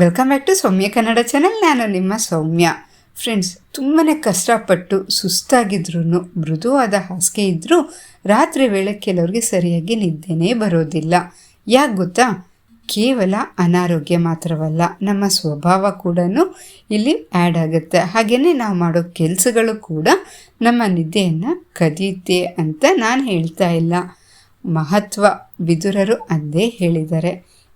Welcome back to Soumya Kannada channel ನಾನು ನಿಮ್ಮ ಸೌಮ್ಯ. Friends ತುಂಬಾ ಕಷ್ಟಪಟ್ಟು ಸುಸ್ತಾಗಿದ್ರೂ ಮೃದುವಾದ ಹಾಸಿಗೆ ಇದ್ದರೂ ರಾತ್ರಿ ವೇಳೆ ಕೆಲವ್ರಿಗೆ ಸರಿಯಾಗಿ ನಿದ್ದೆನೇ ಬರೋದಿಲ್ಲ. ಯಾಕೆ ಗೊತ್ತಾ? ಕೇವಲ ಅನಾರೋಗ್ಯ ಮಾತ್ರವಲ್ಲ, ನಮ್ಮ ಸ್ವಭಾವ ಕೂಡ ಇಲ್ಲಿ ಆ್ಯಡ್ ಆಗುತ್ತೆ. ಹಾಗೆಯೇ ನಾವು ಮಾಡೋ ಕೆಲಸಗಳು ಕೂಡ ನಮ್ಮ ನಿದ್ದೆಯನ್ನು ಕದಿಯುತ್ತೆ ಅಂತ ನಾನು ಹೇಳ್ತಾ ಇಲ್ಲ. ಮಹತ್ವ ಬಿದುರರು ಅಂದೇ ಹೇಳಿದ್ದಾರೆ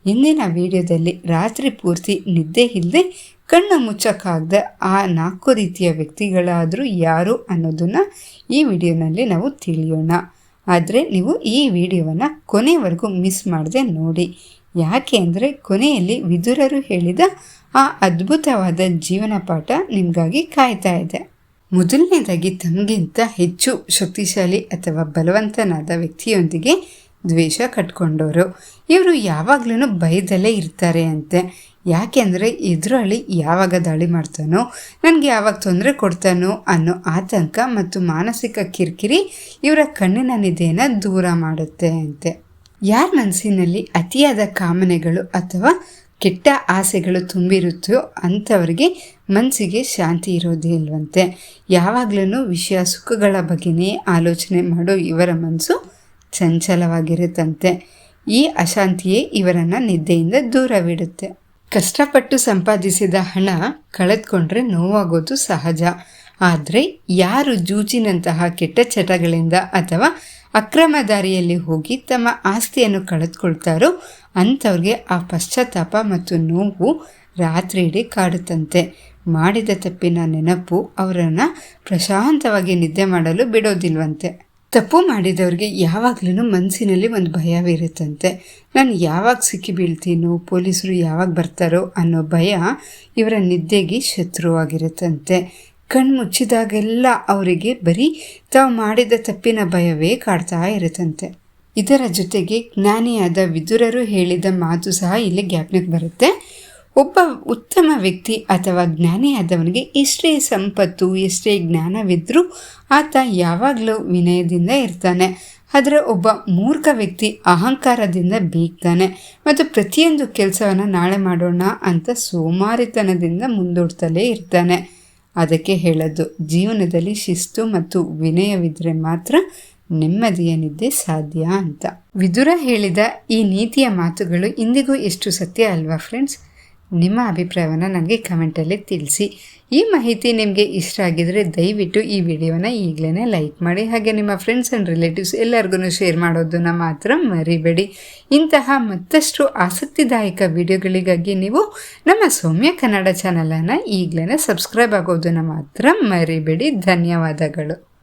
ಇಂದಿನ ವಿಡಿಯೋದಲ್ಲಿ ರಾತ್ರಿ ಪೂರ್ತಿ ನಿದ್ದೆ ಇಲ್ಲದೆ ಕಣ್ಣು ಮುಚ್ಚಕ್ಕಾಗದ ಆ ನಾಲ್ಕು ರೀತಿಯ ವ್ಯಕ್ತಿಗಳಾದರೂ ಯಾರು ಅನ್ನೋದನ್ನು ಈ ವಿಡಿಯೋನಲ್ಲಿ ನಾವು ತಿಳಿಯೋಣ. ಆದರೆ ನೀವು ಈ ವಿಡಿಯೋವನ್ನು ಕೊನೆವರೆಗೂ ಮಿಸ್ ಮಾಡದೆ ನೋಡಿ. ಯಾಕೆ ಅಂದರೆ ಕೊನೆಯಲ್ಲಿ ವಿದುರರು ಹೇಳಿದ ಆ ಅದ್ಭುತವಾದ ಜೀವನ ಪಾಠ ನಿಮಗಾಗಿ ಕಾಯ್ತಾ ಇದೆ. ಮೊದಲನೇದಾಗಿ ತಮಗಿಂತ ಹೆಚ್ಚು ಶಕ್ತಿಶಾಲಿ ಅಥವಾ ಬಲವಂತನಾದ ವ್ಯಕ್ತಿಯೊಂದಿಗೆ ದ್ವೇಷ ಕಟ್ಕೊಂಡವರು ಇವರು ಯಾವಾಗಲೂ ಭಯದಲ್ಲೇ ಇರ್ತಾರೆ ಅಂತೆ. ಯಾಕೆಂದರೆ ಎದುರಾಳಿ ಯಾವಾಗ ದಾಳಿ ಮಾಡ್ತಾನೋ, ನನಗೆ ಯಾವಾಗ ತೊಂದರೆ ಕೊಡ್ತಾನೋ ಅನ್ನೋ ಆತಂಕ ಮತ್ತು ಮಾನಸಿಕ ಕಿರಿಕಿರಿ ಇವರ ಕಣ್ಣಿನ ನಿದ್ದೆಯನ್ನು ದೂರ ಮಾಡುತ್ತೆ ಅಂತೆ. ಯಾರ ಮನಸ್ಸಿನಲ್ಲಿ ಅತಿಯಾದ ಕಾಮನೆಗಳು ಅಥವಾ ಕೆಟ್ಟ ಆಸೆಗಳು ತುಂಬಿರುತ್ತೋ ಅಂಥವ್ರಿಗೆ ಮನಸ್ಸಿಗೆ ಶಾಂತಿ ಇರೋದೇ ಇಲ್ವಂತೆ. ಯಾವಾಗಲೂ ವಿಷಯ ಸುಖಗಳ ಬಗ್ಗೆನೇ ಆಲೋಚನೆ ಮಾಡೋ ಇವರ ಮನಸ್ಸು ಚಂಚಲವಾಗಿರುತ್ತಂತೆ. ಈ ಅಶಾಂತಿಯೇ ಇವರನ್ನು ನಿದ್ದೆಯಿಂದ ದೂರವಿಡುತ್ತೆ. ಕಷ್ಟಪಟ್ಟು ಸಂಪಾದಿಸಿದ ಹಣ ಕಳೆದುಕೊಂಡ್ರೆ ನೋವಾಗೋದು ಸಹಜ. ಆದರೆ ಯಾರು ಜೂಜಿನಂತಹ ಕೆಟ್ಟ ಚಟಗಳಿಂದ ಅಥವಾ ಅಕ್ರಮ ದಾರಿಯಲ್ಲಿ ಹೋಗಿ ತಮ್ಮ ಆಸ್ತಿಯನ್ನು ಕಳೆದುಕೊಳ್ತಾರೋ ಅಂಥವ್ರಿಗೆ ಆ ಪಶ್ಚಾತ್ತಾಪ ಮತ್ತು ನೋವು ರಾತ್ರಿ ಇಡೀ ಕಾಡುತ್ತಂತೆ. ಮಾಡಿದ ತಪ್ಪಿನ ನೆನಪು ಅವರನ್ನು ಪ್ರಶಾಂತವಾಗಿ ನಿದ್ದೆ ಮಾಡಲು ಬಿಡೋದಿಲ್ವಂತೆ. ತಪ್ಪು ಮಾಡಿದವ್ರಿಗೆ ಯಾವಾಗಲೂ ಮನಸ್ಸಿನಲ್ಲಿ ಒಂದು ಭಯವಿರುತ್ತಂತೆ ನಾನು ಯಾವಾಗ ಸಿಕ್ಕಿ ಬೀಳ್ತೀನೋ, ಪೊಲೀಸರು ಯಾವಾಗ ಬರ್ತಾರೋ ಅನ್ನೋ ಭಯ ಇವರ ನಿದ್ದೆಗೆ ಶತ್ರುವಾಗಿರುತ್ತಂತೆ. ಕಣ್ಣು ಮುಚ್ಚಿದಾಗೆಲ್ಲ ಅವರಿಗೆ ಬರೀ ತಾವು ಮಾಡಿದ ತಪ್ಪಿನ ಭಯವೇ ಕಾಡ್ತಾ ಇರುತ್ತಂತೆ. ಇದರ ಜೊತೆಗೆ ಜ್ಞಾನಿಯಾದ ವಿದುರರು ಹೇಳಿದ ಮಾತು ಸಹ ಇಲ್ಲಿ ಜ್ಞಾಪನಕ್ಕೆ ಬರುತ್ತೆ. ಒಬ್ಬ ಉತ್ತಮ ವ್ಯಕ್ತಿ ಅಥವಾ ಜ್ಞಾನಿಯಾದವನಿಗೆ ಎಷ್ಟೇ ಸಂಪತ್ತು, ಎಷ್ಟೇ ಜ್ಞಾನವಿದ್ದರೂ ಆತ ಯಾವಾಗಲೂ ವಿನಯದಿಂದ ಇರ್ತಾನೆ. ಆದರೆ ಒಬ್ಬ ಮೂರ್ಖ ವ್ಯಕ್ತಿ ಅಹಂಕಾರದಿಂದ ಬೀಗ್ತಾನೆ. ಮತ್ತು ಪ್ರತಿಯೊಂದು ಕೆಲಸವನ್ನು ನಾಳೆ ಮಾಡೋಣ ಅಂತ ಸೋಮಾರಿತನದಿಂದ ಮುಂದೂಡ್ತಲೇ ಇರ್ತಾನೆ. ಅದಕ್ಕೆ ಹೇಳೋದು, ಜೀವನದಲ್ಲಿ ಶಿಸ್ತು ಮತ್ತು ವಿನಯವಿದ್ದರೆ ಮಾತ್ರ ನೆಮ್ಮದಿಯ ನಿದ್ದೆ ಸಾಧ್ಯ ಅಂತ. ವಿದುರ ಹೇಳಿದ ಈ ನೀತಿಯ ಮಾತುಗಳು ಇಂದಿಗೂ ಎಷ್ಟು ಸತ್ಯ ಅಲ್ವಾ ಫ್ರೆಂಡ್ಸ್ ನಿಮ್ಮ ಅಭಿಪ್ರಾಯವನ್ನು ನನಗೆ ಕಮೆಂಟಲ್ಲಿ ತಿಳಿಸಿ. ಈ ಮಾಹಿತಿ ನಿಮಗೆ ಇಷ್ಟ ಆಗಿದರೆ ದಯವಿಟ್ಟು ಈ ವಿಡಿಯೋನ ಈಗಲೇ ಲೈಕ್ ಮಾಡಿ. ಹಾಗೆ ನಿಮ್ಮ ಫ್ರೆಂಡ್ಸ್ ಆ್ಯಂಡ್ ರಿಲೇಟಿವ್ಸ್ ಎಲ್ಲರಿಗೂ ಶೇರ್ ಮಾಡೋದನ್ನು ಮಾತ್ರ ಮರಿಬೇಡಿ. ಇಂತಹ ಮತ್ತಷ್ಟು ಆಸಕ್ತಿದಾಯಕ ವಿಡಿಯೋಗಳಿಗಾಗಿ ನೀವು ನಮ್ಮ ಸೌಮ್ಯ ಕನ್ನಡ ಚಾನಲನ್ನು ಈಗಲೇ ಸಬ್ಸ್ಕ್ರೈಬ್ ಆಗೋದನ್ನು ಮಾತ್ರ ಮರಿಬೇಡಿ. ಧನ್ಯವಾದಗಳು.